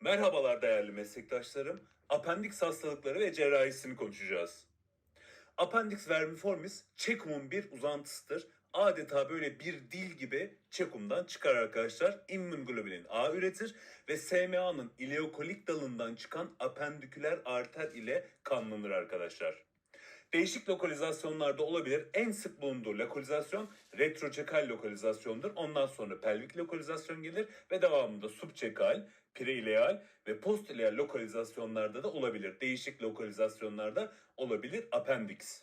Merhabalar değerli meslektaşlarım. Apendiks hastalıkları ve cerrahisini konuşacağız. Appendix vermiformis çekumun bir uzantısıdır. Adeta böyle bir dil gibi çekumdan çıkar arkadaşlar. İmmünoglobulin A üretir ve SMA'nın ileokolik dalından çıkan apendiküler arter ile kanlanır arkadaşlar. Değişik lokalizasyonlarda olabilir. En sık bulunduğu lokalizasyon retroçekal lokalizasyondur. Ondan sonra pelvik lokalizasyon gelir ve devamında subçekal, preileal ve postileal lokalizasyonlarda da olabilir. Değişik lokalizasyonlarda olabilir appendix.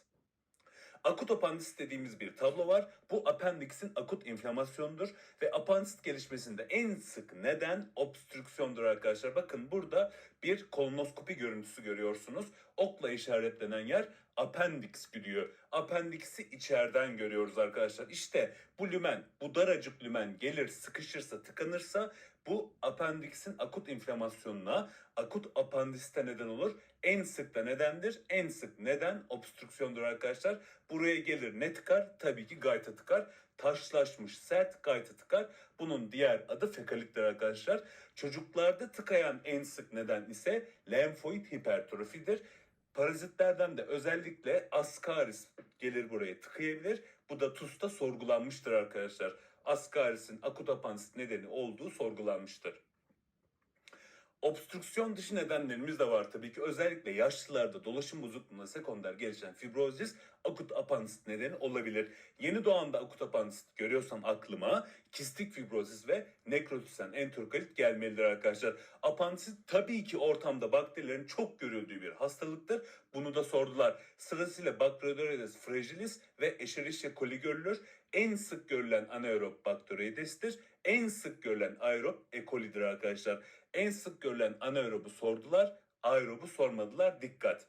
Akut apandisit dediğimiz bir tablo var. Bu apendiksin akut inflamasyonudur ve apandisit gelişmesinde en sık neden obstrüksiyondur arkadaşlar. Bakın burada bir kolonoskopi görüntüsü görüyorsunuz. Okla işaretlenen yer appendix gidiyor. Apendiksi içeriden görüyoruz arkadaşlar. İşte bu lümen, bu daracık lümen gelir, sıkışırsa, tıkanırsa bu apendiksin akut inflamasyonuna, akut apandisite neden olur. En sık da nedendir? En sık neden obstrüksiyondur arkadaşlar. Buraya gelir ne tıkar? Tabii ki gayta tıkar. Taşlaşmış sert gayta tıkar. Bunun diğer adı fekalittir arkadaşlar. Çocuklarda tıkayan en sık neden ise lenfoid hipertrofidir. Parazitlerden de özellikle Ascaris gelir buraya tıkayabilir. Bu da TUS'ta sorgulanmıştır arkadaşlar. Ascaris'in akut apandisit nedeni olduğu sorgulanmıştır. Obstrüksiyon dışı nedenlerimiz de var tabii ki. Özellikle yaşlılarda dolaşım bozukluğuna sekonder gelişen fibrozis akut apandisit nedeni olabilir. Yeni doğanda akut apandisit görüyorsam aklıma kistik fibrozis ve nekrotisen enterokalit gelmelidir arkadaşlar. Apandisit tabii ki ortamda bakterilerin çok görüldüğü bir hastalıktır. Bunu da sordular. Sırasıyla Bacteroides fragilis ve Escherichia coli görülür. En sık görülen anaerob Bacteroides'tir. En sık görülen aerob E. coli'dir arkadaşlar. En sık görülen anaerobu sordular, aerobu sormadılar. Dikkat!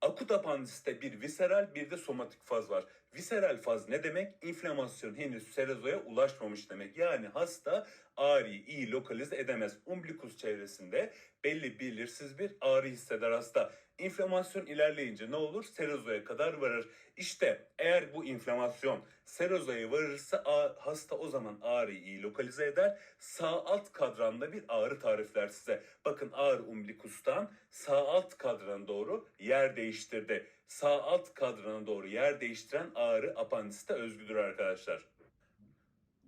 Akut apandisite bir viseral bir de somatik faz var. Viseral faz ne demek? İnflamasyon henüz serozoya ulaşmamış demek. Yani hasta ağrıyı iyi lokalize edemez. Umbilikus çevresinde belli belirsiz bir ağrı hisseder hasta. İnflamasyon ilerleyince ne olur? Serozoya kadar varır. İşte eğer bu inflamasyon serozoya varırsa hasta o zaman ağrıyı iyi lokalize eder. Sağ alt kadranda bir ağrı tarifler size. Bakın ağrı umbilikustan sağ alt kadrana doğru yer değiştirdi. Sağ alt kadrana doğru yer değiştiren ağrı apandisite özgüdür arkadaşlar.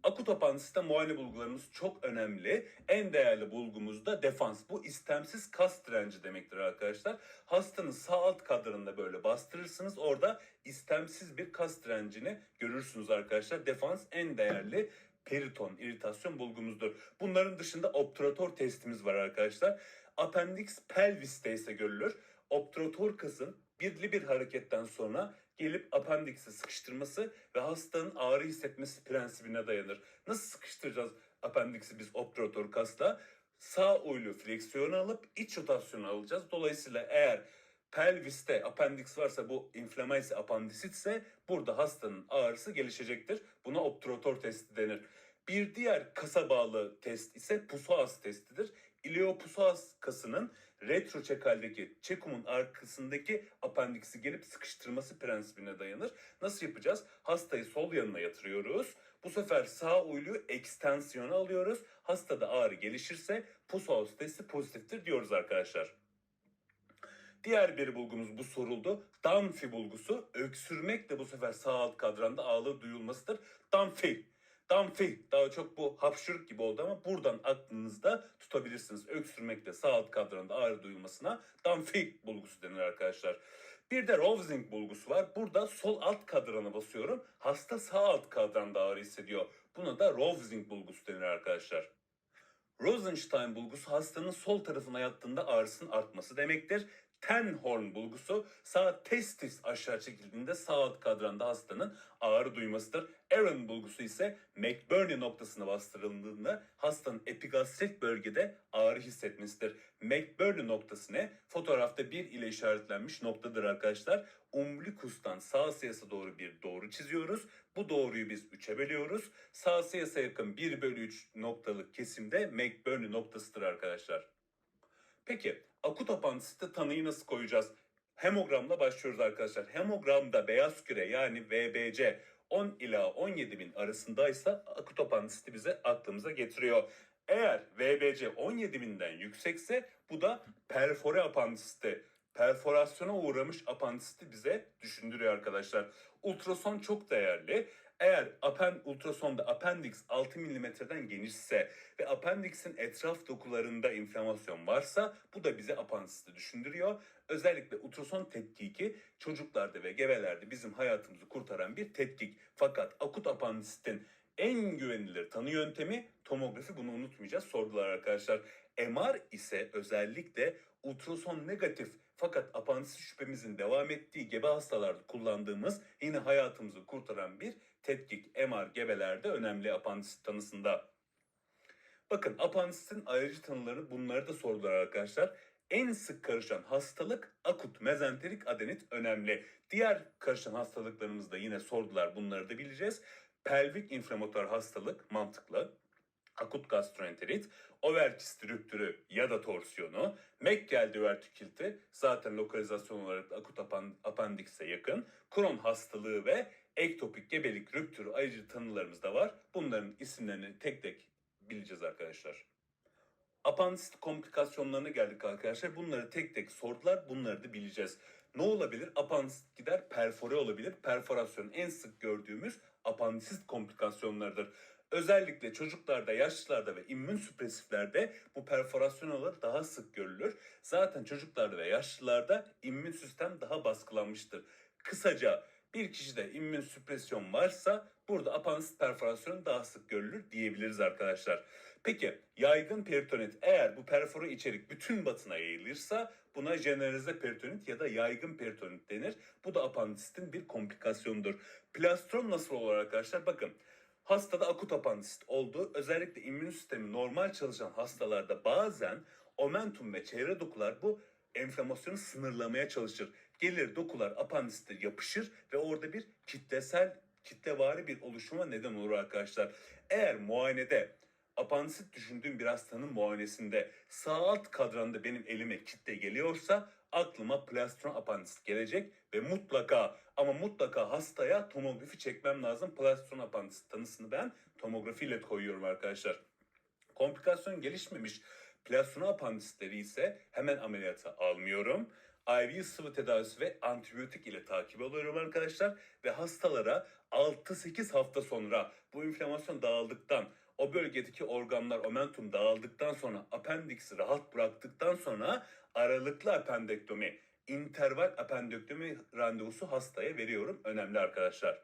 Akut apandisite muayene bulgularımız çok önemli. En değerli bulgumuz da defans. Bu istemsiz kas direnci demektir arkadaşlar. Hastanın sağ alt kadranında böyle bastırırsınız. Orada istemsiz bir kas direncini görürsünüz arkadaşlar. Defans en değerli periton iritasyon bulgumuzdur. Bunların dışında obturator testimiz var arkadaşlar. Appendix pelviste ise görülür. Obturator kasın birli bir hareketten sonra gelip apendiksi sıkıştırması ve hastanın ağrı hissetmesi prensibine dayanır. Nasıl sıkıştıracağız apendiksi biz obturator kasla? Sağ uylu fleksiyonu alıp iç rotasyonu alacağız. Dolayısıyla eğer pelviste apendix varsa bu inflama ise apandisit ise burada hastanın ağrısı gelişecektir. Buna obturator testi denir. Bir diğer kasa bağlı test ise Pusoas testidir. Iliopusoas kasının retroçekaldeki çekumun arkasındaki apendiksi gelip sıkıştırması prensibine dayanır. Nasıl yapacağız? Hastayı sol yanına yatırıyoruz. Bu sefer sağ uyluyu ekstansiyona alıyoruz. Hastada ağrı gelişirse Pusoas testi pozitiftir diyoruz arkadaşlar. Diğer bir bulgumuz bu soruldu. Damfi bulgusu öksürmek de bu sefer sağ alt kadranda ağrı duyulmasıdır. Damfi. Damfi. Daha çok bu hapşırık gibi oldu ama buradan aklınızda tutabilirsiniz. Öksürmekte sağ alt kadranda ağrı duyulmasına damfi bulgusu denir arkadaşlar. Bir de Rovsing bulgusu var. Burada sol alt kadrana basıyorum. Hasta sağ alt kadranda ağrı hissediyor. Buna da Rovsing bulgusu denir arkadaşlar. Rosenstein bulgusu hastanın sol tarafına yattığında ağrısının artması demektir. Tenhorn bulgusu sağ testis aşağı çekildiğinde sağ alt kadranda hastanın ağrı duymasıdır. Aaron bulgusu ise McBurney noktasına bastırıldığında hastanın epigastrik bölgede ağrı hissetmesidir. McBurney noktası ne? Fotoğrafta bir ile işaretlenmiş noktadır arkadaşlar. Umbilikustan sağ siyasa doğru bir doğru çiziyoruz. Bu doğruyu biz 3'e bölüyoruz. Sağ siyasa yakın 1 bölü 3 noktalık kesimde McBurney noktasıdır arkadaşlar. Peki akut apandisitte tanıyı nasıl koyacağız? Hemogramla başlıyoruz arkadaşlar. Hemogramda beyaz küre yani VBC 10 ila 17 bin arasındaysa akut apandisiti bize aklımıza getiriyor. Eğer VBC 17 binden yüksekse bu da perfore apandisite, perforasyona uğramış apandisiti bize düşündürüyor arkadaşlar. Ultrason çok değerli. Eğer apen, ultrasonda appendix 6 milimetreden genişse ve appendixin etraf dokularında inflamasyon varsa bu da bize apandisiti düşündürüyor. Özellikle ultrason tetkiki çocuklarda ve gebelerde bizim hayatımızı kurtaran bir tetkik. Fakat akut apandisitin en güvenilir tanı yöntemi tomografi bunu unutmayacağız sordular arkadaşlar. MR ise özellikle ultrason negatif fakat apandisit şüphemizin devam ettiği gebe hastalarda kullandığımız yine hayatımızı kurtaran bir tetkik MR gebelerde önemli apandisit tanısında. Bakın apandisitin ayrıcı tanıları bunları da sordular arkadaşlar. En sık karışan hastalık akut mezenterik adenit önemli. Diğer karışan hastalıklarımızı da yine sordular bunları da bileceğiz. Pelvik inflamatuar hastalık mantıklı. Akut gastroenterit, over kisti rüptürü ya da torsiyonu, Meckel divertikülti zaten lokalizasyon olarak akut apan- apandikse yakın. Crohn hastalığı ve ektopik gebelik rüptürü ayrıcı tanılarımız da var. Bunların isimlerini tek tek bileceğiz arkadaşlar. Apandisit komplikasyonlarına geldik arkadaşlar. Bunları tek tek sordular. Bunları da bileceğiz. Ne olabilir? Apandisit gider perfore olabilir. Perforasyon en sık gördüğümüz apandisit komplikasyonlarıdır. Özellikle çocuklarda, yaşlılarda ve immün süpresiflerde bu perforasyon olayı daha sık görülür. Zaten çocuklarda ve yaşlılarda immün sistem daha baskılanmıştır. Kısaca bir kişide immün süpresyon varsa burada apandisit perforasyonu daha sık görülür diyebiliriz arkadaşlar. Peki yaygın peritonit eğer bu perfora içerik bütün batına yayılırsa buna generalize peritonit ya da yaygın peritonit denir. Bu da apandisitin bir komplikasyonudur. Plastron nasıl olur arkadaşlar? Bakın hastada akut apandisit oldu. Özellikle immün sistemi normal çalışan hastalarda bazen omentum ve çevre dokular bu enflamasyonu sınırlamaya çalışır. Gelir dokular apandisite yapışır ve orada bir kitlesel kitlevari bir oluşuma neden olur arkadaşlar. Eğer muayenede apandisit düşündüğüm bir hastanın muayenesinde sağ alt kadranda benim elime kitle geliyorsa aklıma plastron apandisit gelecek ve mutlaka ama mutlaka hastaya tomografi çekmem lazım. Plastron apandisit tanısını ben tomografiyle koyuyorum arkadaşlar. Komplikasyon gelişmemiş plastron apandisitleri ise hemen ameliyata almıyorum. IV sıvı tedavisi ve antibiyotik ile takip alıyorum arkadaşlar. Ve hastalara 6-8 hafta sonra bu inflamasyon dağıldıktan, o bölgedeki organlar, omentum dağıldıktan sonra, apendiksi rahat bıraktıktan sonra aralıklı apendektomi, interval apendektomi randevusu hastaya veriyorum. Önemli arkadaşlar.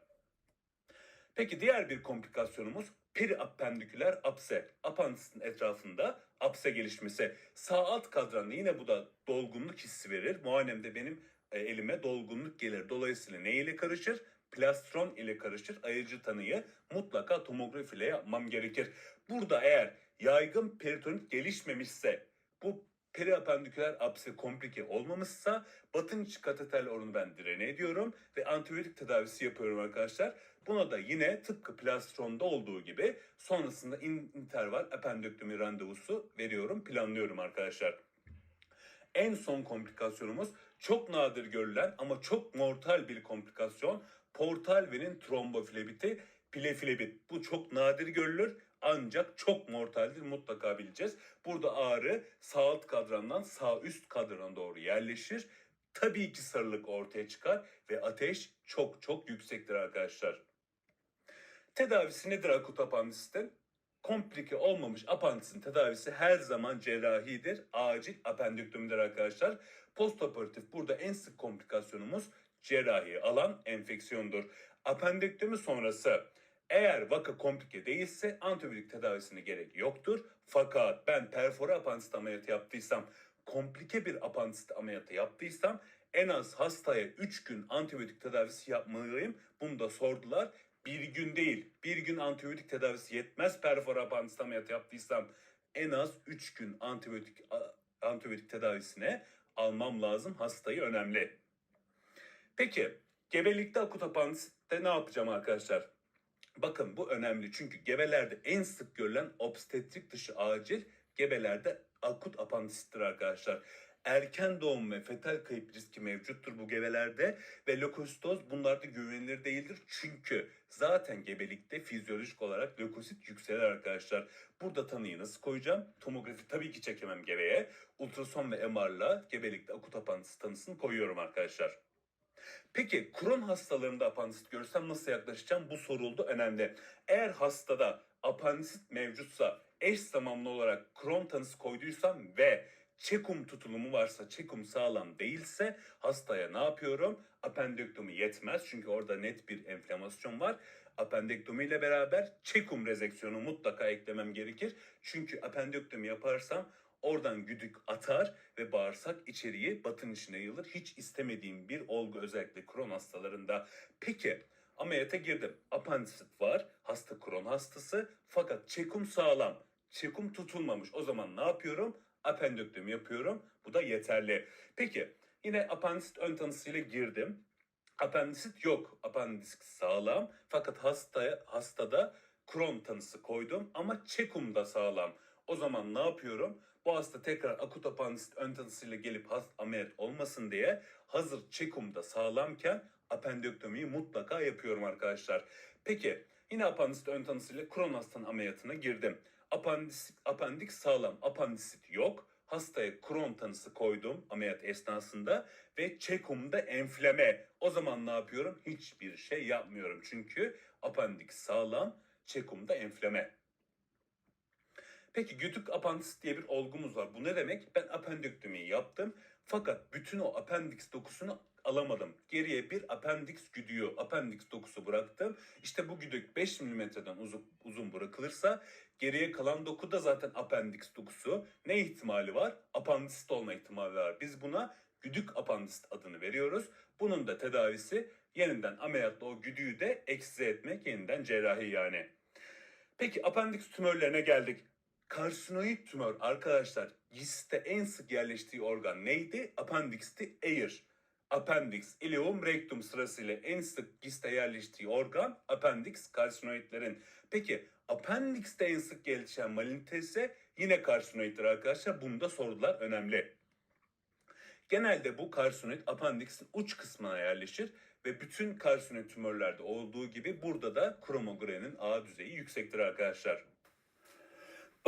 Peki diğer bir komplikasyonumuz periapendiküler apse. Apandisin etrafında apse gelişmesi. Sağ alt kadranda yine bu da dolgunluk hissi verir. Muayenemde benim e, elime dolgunluk gelir. Dolayısıyla ne ile karışır? Plastron ile karışır. Ayırıcı tanıyı mutlaka tomografi ile yapmam gerekir. Burada eğer yaygın peritonit gelişmemişse bu periapendiküler apse komplike olmamışsa batın içi kateterle onu ben direne ediyorum ve antibiyotik tedavisi yapıyorum arkadaşlar. Buna da yine tıpkı plastronda olduğu gibi sonrasında in- interval apendektomi randevusu veriyorum, planlıyorum arkadaşlar. En son komplikasyonumuz çok nadir görülen ama çok mortal bir komplikasyon. Portal venin tromboflebiti, pleflebit. Bu çok nadir görülür ancak çok mortaldir mutlaka bileceğiz. Burada ağrı sağ alt kadrandan sağ üst kadrana doğru yerleşir. Tabii ki sarılık ortaya çıkar ve ateş çok çok yüksektir arkadaşlar. Tedavisi nedir akut apandisitin? Komplike olmamış apandisin tedavisi her zaman cerrahidir. Acil apendektomidir arkadaşlar. Postoperatif burada en sık komplikasyonumuz cerrahi alan enfeksiyondur. Apendektomi sonrası eğer vaka komplike değilse antibiyotik tedavisine gerek yoktur. Fakat ben perfore apandisit ameliyatı yaptıysam, komplike bir apandisit ameliyatı yaptıysam en az hastaya 3 gün antibiyotik tedavisi yapmalıyım. Bunu da sordular. Bir gün değil, bir gün antibiyotik tedavisi yetmez perfore apandisit ameliyatı yaptıysam en az 3 gün antibiyotik antibiyotik tedavisine almam lazım. Hastayı önemli. Peki gebelikte akut apandisitte ne yapacağım arkadaşlar? Bakın bu önemli çünkü gebelerde en sık görülen obstetrik dışı acil gebelerde akut apandisittir arkadaşlar. erken doğum ve fetal kayıp riski mevcuttur bu gebelerde ve lökositoz bunlarda güvenilir değildir. Çünkü zaten gebelikte fizyolojik olarak lökosit yükselir arkadaşlar. Burada tanıyı nasıl koyacağım? Tomografi tabii ki çekemem gebeye. Ultrason ve MR'la gebelikte akut apandisit tanısını koyuyorum arkadaşlar. Peki Crohn hastalarında apandisit görürsem nasıl yaklaşacağım? Bu soruldu önemli. Eğer hastada apandisit mevcutsa eş zamanlı olarak Crohn tanısı koyduysam ve çekum tutulumu varsa çekum sağlam değilse hastaya ne yapıyorum? Apendektomi yetmez çünkü orada net bir enflamasyon var. Apendektomi ile beraber çekum rezeksiyonu mutlaka eklemem gerekir. Çünkü apendektomi yaparsam oradan güdük atar ve bağırsak içeriği batın içine yayılır. Hiç istemediğim bir olgu özellikle Crohn hastalarında. Peki ameliyata girdim. Apandisit var. Hasta Crohn hastası fakat çekum sağlam. Çekum tutulmamış. O zaman ne yapıyorum? Apendektomi yapıyorum. Bu da yeterli. Peki yine apandisit ön tanısıyla girdim. Apandisit yok. Apandisit sağlam. Fakat hastaya, hastada Crohn tanısı koydum ama çekum da sağlam. O zaman ne yapıyorum? Bu hasta tekrar akut apandisit ön tanısıyla gelip ameliyat olmasın diye hazır çekum da sağlamken apendektomiyi mutlaka yapıyorum arkadaşlar. Peki yine apandisit ön tanısıyla Crohn hastanın ameliyatına girdim. Apandisit, apendik sağlam, apandisit yok. Hastaya Crohn tanısı koydum ameliyat esnasında ve çekumda enflame. O zaman ne yapıyorum? Hiçbir şey yapmıyorum. Çünkü apendik sağlam, çekumda enflame. Peki güdük apandisit diye bir olgumuz var. Bu ne demek? Ben apendektomiyi yaptım. Fakat bütün o apendiks dokusunu alamadım. Geriye bir apendiks güdüğü, apendiks dokusu bıraktım. İşte bu güdük 5 milimetreden uzun, uzun bırakılırsa geriye kalan doku da zaten apendiks dokusu. Ne ihtimali var? Apandisit olma ihtimali var. Biz buna güdük apandisit adını veriyoruz. Bunun da tedavisi yeniden ameliyatla o güdüğü de eksize etmek, yeniden cerrahi yani. Peki apendiks tümörlerine geldik. Karsinoid tümör arkadaşlar giste en sık yerleştiği organ neydi? Apendiksti eğir. Appendix, ileum, rectum sırasıyla en sık giste yerleştiği organ appendix karsinoidlerin. Peki appendixte en sık gelişen malignite ise yine karsinoiddir arkadaşlar. Bunu da sordular önemli. Genelde bu karsinoid apendiksin uç kısmına yerleşir ve bütün karsinoid tümörlerde olduğu gibi burada da kromogrenin A düzeyi yüksektir arkadaşlar.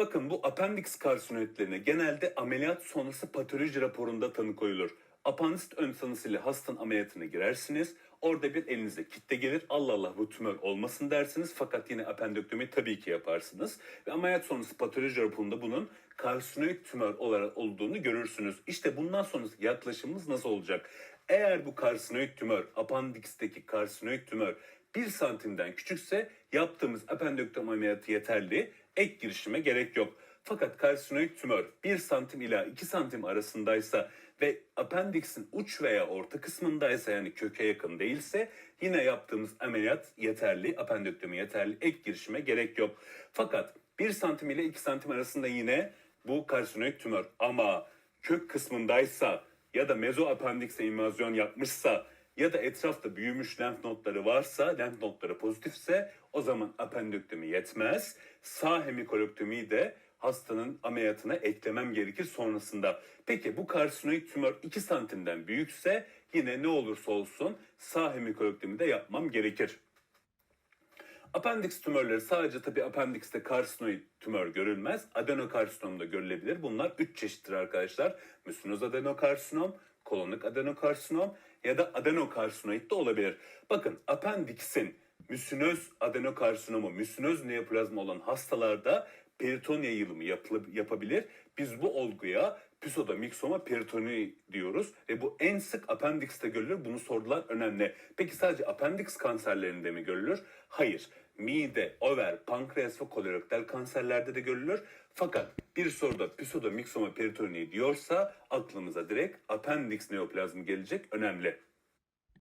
Bakın bu appendix karsinoidlerine genelde ameliyat sonrası patoloji raporunda tanı koyulur. Apandisit ön tanısıyla hastanın ameliyatına girersiniz. Orada bir elinize kitle gelir. Allah Allah bu tümör olmasın dersiniz. Fakat yine apendektomi tabii ki yaparsınız. Ve ameliyat sonrası patoloji raporunda bunun karsinoid tümör olarak olduğunu görürsünüz. İşte bundan sonrası yaklaşımımız nasıl olacak? Eğer bu karsinoid tümör, apandiksteki karsinoid tümör 1 santimden küçükse yaptığımız apendektomi ameliyatı yeterli. Ek girişime gerek yok. Fakat karsinoid tümör 1 santim ila 2 santim arasındaysa ve apendiksin uç veya orta kısmındaysa yani köke yakın değilse yine yaptığımız ameliyat yeterli, apendektomi yeterli, ek girişime gerek yok. Fakat 1 santim ile 2 santim arasında yine bu karsinoid tümör ama kök kısmındaysa ya da mezoapendikse invazyon yapmışsa ya da etrafta büyümüş lenf nodları varsa, lenf nodları pozitifse o zaman apendektomi yetmez. Sağ hemikolektomiyi de hastanın ameliyatına eklemem gerekir sonrasında. Peki bu karsinoid tümör 2 santimden büyükse yine ne olursa olsun sağ hemikolektomi de yapmam gerekir. Apendix tümörleri sadece tabii apendikste karsinoid tümör görülmez. Adenokarsinom da görülebilir. Bunlar 3 çeşittir arkadaşlar. Müsinoz adenokarsinom, kolonik adenokarsinom ya da adenokarsinoid de olabilir. Bakın apendiksin müsinöz adenokarsinomu, müsinöz neoplazma olan hastalarda periton yayılımı yapılı- yapabilir. Biz bu olguya pseudomixoma peritoni diyoruz ve bu en sık apendikste görülür. Bunu sordular önemli. Peki sadece apendiks kanserlerinde mi görülür? Hayır. Mide, over, pankreas ve kolorektal kanserlerde de görülür. Fakat bir soruda pseudomixoma peritoni diyorsa aklımıza direkt apendiks neoplazmı gelecek. Önemli.